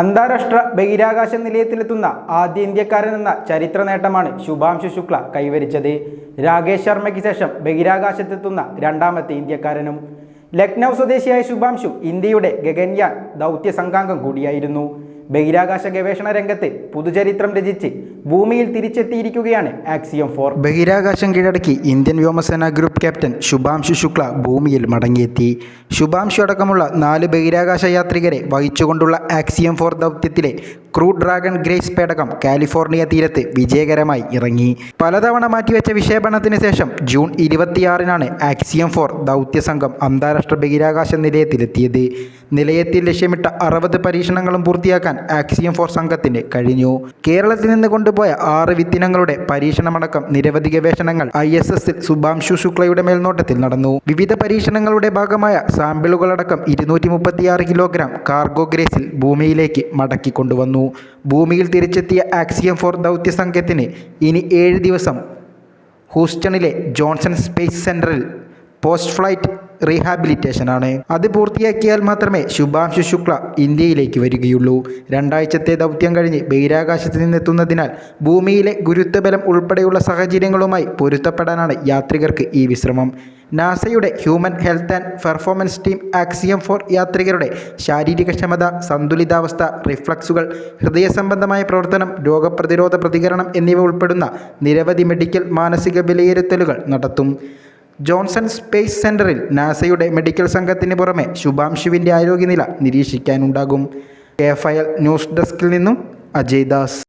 അന്താരാഷ്ട്ര ബഹിരാകാശ നിലയത്തിലെത്തുന്ന ആദ്യ ഇന്ത്യക്കാരനെന്ന ചരിത്ര നേട്ടമാണ് ശുഭാംശു ശുക്ല കൈവരിച്ചത്. രാകേഷ് ശർമ്മയ്ക്ക് ശേഷം ബഹിരാകാശത്തെത്തുന്ന രണ്ടാമത്തെ ഇന്ത്യക്കാരനും. ലക്നൗ സ്വദേശിയായ ശുഭാംശു ഇന്ത്യയുടെ ഗഗൻയാൻ ദൗത്യ സംഘാംഗം കൂടിയായിരുന്നു. ബഹിരാകാശ ഗവേഷണ രംഗത്ത് പുതുചരിത്രം രചിച്ച് ഭൂമിയിൽ തിരിച്ചെത്തിയിരിക്കുകയാണ് ആക്സിയം ഫോർ ബഹിരാകാശം കീഴടക്കി ഇന്ത്യൻ വ്യോമസേന ഗ്രൂപ്പ് ക്യാപ്റ്റൻ ശുഭാംശു ശുക്ല ഭൂമിയിൽ മടങ്ങിയെത്തി. ശുഭാംശു അടക്കമുള്ള നാല് ബഹിരാകാശ യാത്രികരെ വഹിച്ചുകൊണ്ടുള്ള ആക്സിയം ഫോർ ദൗത്യത്തിലെ ക്രൂ ഡ്രാഗൺ ഗ്രേസ് പേടകം കാലിഫോർണിയ തീരത്ത് വിജയകരമായി ഇറങ്ങി. പലതവണ മാറ്റിവെച്ച വിക്ഷേപണത്തിന് ശേഷം ജൂൺ ഇരുപത്തിയാറിനാണ് ആക്സിയം ഫോർ ദൗത്യസംഘം അന്താരാഷ്ട്ര ബഹിരാകാശ നിലയത്തിലെത്തിയത്. നിലയത്തിൽ ലക്ഷ്യമിട്ട അറുപത് പരീക്ഷണങ്ങളും പൂർത്തിയാക്കാൻ ആക്സിയം ഫോർ സംഘത്തിന് കഴിഞ്ഞു. കേരളത്തിൽ നിന്ന് കൊണ്ടുപോയ ആറ് വിത്തിനങ്ങളുടെ പരീക്ഷണമടക്കം നിരവധി ഗവേഷണങ്ങൾ ഐ എസ് എസിൽ സുഭാംശു ശുക്ലയുടെ മേൽനോട്ടത്തിൽ നടന്നു. വിവിധ പരീക്ഷണങ്ങളുടെ ഭാഗമായ സാമ്പിളുകളടക്കം ഇരുന്നൂറ്റി മുപ്പത്തിയാറ് കിലോഗ്രാം കാർഗോ ഗ്രേസിൽ ഭൂമിയിലേക്ക് മടക്കി ഭൂമിയിൽ തിരിച്ചെത്തിയ ആക്സിയം ഫോർ ദൗത്യ സംഘത്തിന് ഇനി ഏഴ് ദിവസം. ഹൂസ്റ്റണിലെ ജോൺസൺ സ്പേസ് സെന്ററിൽ പോസ്റ്റ് ഫ്ലൈറ്റ് റീഹാബിലിറ്റേഷനാണ് അത് പൂർത്തിയാക്കിയാൽ മാത്രമേ ശുഭാംശു ശുക്ല ഇന്ത്യയിലേക്ക് വരികയുള്ളൂ. രണ്ടാഴ്ചത്തെ ദൗത്യം കഴിഞ്ഞ് ബഹിരാകാശത്ത് നിന്നെത്തുന്നതിനാൽ ഭൂമിയിലെ ഗുരുത്വബലം ഉൾപ്പെടെയുള്ള സാഹചര്യങ്ങളുമായി പൊരുത്തപ്പെടാനാണ് യാത്രികർക്ക് ഈ വിശ്രമം. നാസയുടെ human health and performance team Axiom four യാത്രികരുടെ ശാരീരികക്ഷമത സന്തുലിതാവസ്ഥ റിഫ്ലക്സുകൾ ഹൃദയ സംബന്ധമായ പ്രവർത്തനം രോഗപ്രതിരോധ പ്രതികരണം എന്നിവ ഉൾപ്പെടുന്ന നിരവധി മെഡിക്കൽ മാനസിക വിലയിരുത്തലുകൾ നടത്തും. ജോൺസൺ സ്പേസ് സെന്ററിൽ നാസയുടെ മെഡിക്കൽ സംഘത്തിന് പുറമെ ശുഭാംശുവിന്റെ ആരോഗ്യനില നിരീക്ഷിക്കാനുണ്ടാകും. കെ ഫയൽ ന്യൂസ് ഡെസ്കിൽ നിന്നും അജയ് ദാസ്.